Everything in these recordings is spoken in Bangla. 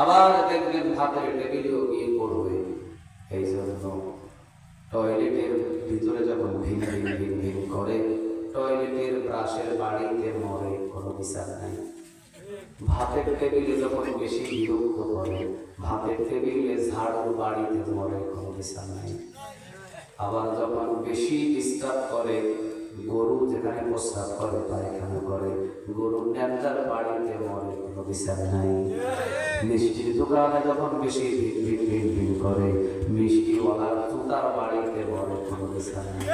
আবার দেখবেন ভাতের টেবিলেও গিয়ে পড়বে। এই জন্য টয়লেটের ভিতরে যখন ভিন ভিন ভিন ভিন করে, টয়লেটের ব্রাশের বাড়িতে মরে কোনো বিচার নাই। ভাতের টেবিলে যখন বেশি বিরক্ত করে, ভাতের টেবিলে ঝাড়ু বাড়িতে মরে কোনো বিচার নাই। আবার যখন বেশি ডিস্টার্ব করে গরু যেখানে প্রস্রাব করে, পায়খানা করে, গরু ন্যাংটার বাড়িতে মরে কোনো বিচার নাই। মিষ্টির দোকানে যখন বেশি ভিড় ভিড় ভিড় করে, মিষ্টিওয়ালার তুতার বাড়িতে মরে কোনো বিচার নাই।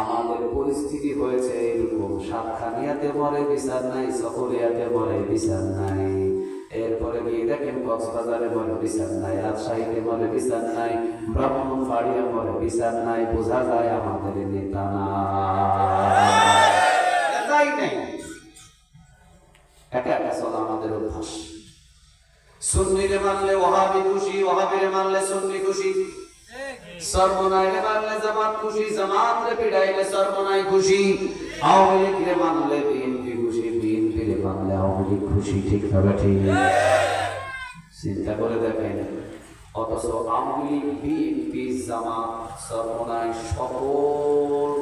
আমাদের পরিস্থিতি হয়েছে এইরকম, সাতখানিয়াতে মরে বিচার নাই, সকলিয়াতে মরে বিচার নাই। এরপরে গিয়ে দেখেন কক্সবাজারে মরে বিচার নাই, রাজশাহীতে মরে বিচার নাই ব্রাহ্মণ বাড়িয়া মরে বিচার নাই, বোঝা যায় আমাদের নেতা না একা একা আমাদের অভ্যাস। সুন্নিরে মানলে ওহাবি খুশি, ওহাবিরে মানলে সুন্নি খুশি। সর্বনাইলে মানলে জামাত খুশি জামাত রে পিড়াইলে সর্বনাই খুশি। আওয়ামী লীগ রে মানলে আওয়ামী খুশি ঠিক হবে ঠিক। চিন্তা করে দেখেন, অথচ লীগ বিএনপি জামাত সর্বনাই সকল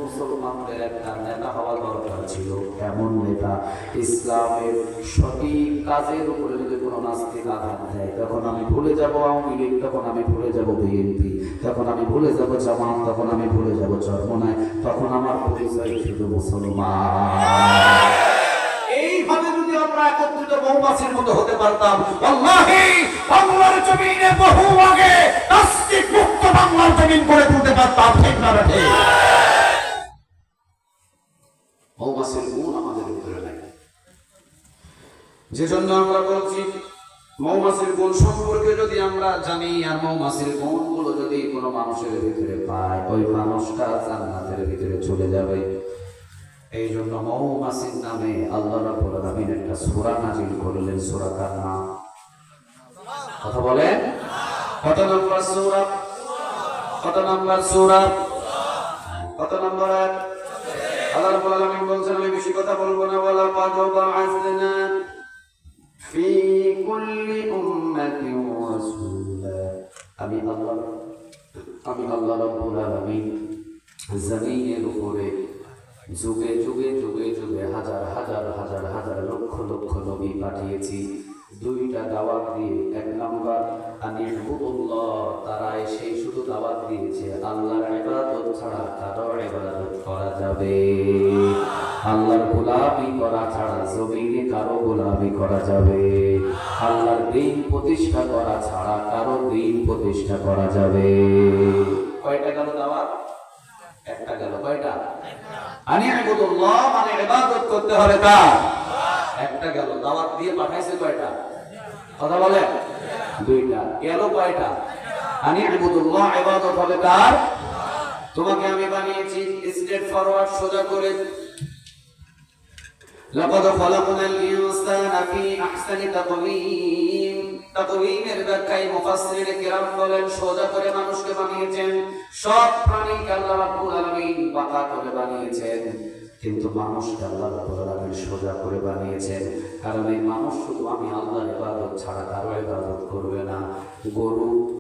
মুসলমানদের একটা নেতা হওয়া দরকার ছিল। এমন নেতা ইসলামের সঠিক কাজের উপরে যদি কোনো নাস্তিক আঘাত দেয় তখন আমি ভুলে যাব আওয়ামী লীগ, তখন আমি ভুলে যাব বিএনপি, তখন আমি ভুলে যাব জামাত, তখন আমি ভুলে যাব চর্মনায়, তখন আমার পরিচয় শুধু মুসলমান। একত্রিত মৌমাছির মতো হতে পারতাম। আল্লাহি, বাংলার জমিনে বহু আগে মুক্ত বাংলার জমিন করে তুলতে পারতাম, ঠিক না? মৌমাছির গুণ আমাদের উপরে নাই। যে জন্য আমরা বলছি, মৌমাছির গুণ সম্পর্কে যদি আমরা জানি, আর মৌমাছির গুণগুলো যদি কোনো মানুষের ভিতরে পায়, ওই মানুষটা জান্নাতের ভিতরে চলে যাবে। এই জন্য মৌমাছির নামে আল্লাহ রাব্বুল আলামিন একটা সূরা নাজিল করলেন, সূরা কার নাম কথা বলেন? কত নম্বর সূরা? কত নম্বর সূরা? কত নম্বর আল্লাহ রাব্বুল আলামিন বলছেন, আমি বেশি কথা বলব না ওয়ালা কাদ বা'আসনা ফি কুল্লি উম্মাতিন রাসূলা। আমি আল্লাহ আমি আল্লাহ রাব্বুল আলামিন জমিনের উপরে যুগে যুগে যুগে যুগে হাজার হাজার হাজার হাজার লক্ষ লক্ষ নবী পাঠিয়েছি। দুইটা দাওয়াত দিয়ে এক নাম্বার আমি আবুদুল্লাহ তারা এসে শুধু দাওয়াত দিয়েছে, আল্লাহর ইবাদত ছাড়া কারও ইবাদত করা যাবে। আল্লাহর গোলামি করা ছাড়া জমিনে কারও গোলামি করা যাবে। আল্লাহর দিন প্রতিষ্ঠা করা ছাড়া কারও দিন প্রতিষ্ঠা করা যাবে কয়টা গেল দাওয়াত একটা গেল কয়টা আনি আবুদুল্লাহ মানে ইবাদত করতে হবে কার একটা গেল দাওয়াত দিয়ে পাঠাইছে কয়টা কথা বলে দুইটা গেল কয়টা আনি আবুদুল্লাহ ইবাদত হবে কার তোমাকে আমি বানিয়েছি স্ট্রেট ফরওয়ার্ড সোজা করে لقد خلقنا الإنسان في أحسن تقويم তাকওয়িমের ব্যাখ্যায় মুফাসসির কিরাম বলেন, সোজা করে মানুষকে বানিয়েছেন। সব প্রাণীকে আল্লাহ রাব্বুল আলামিন করে বানিয়েছেন। কিন্তু মানুষকে আল্লাহ রাব্বুল আলামিন সোজা করে বানিয়েছেন। কারণ এই মানুষ শুধু আমি আল্লাহর ইবাদত ছাড়া কারও ইবাদত করবে না। গরু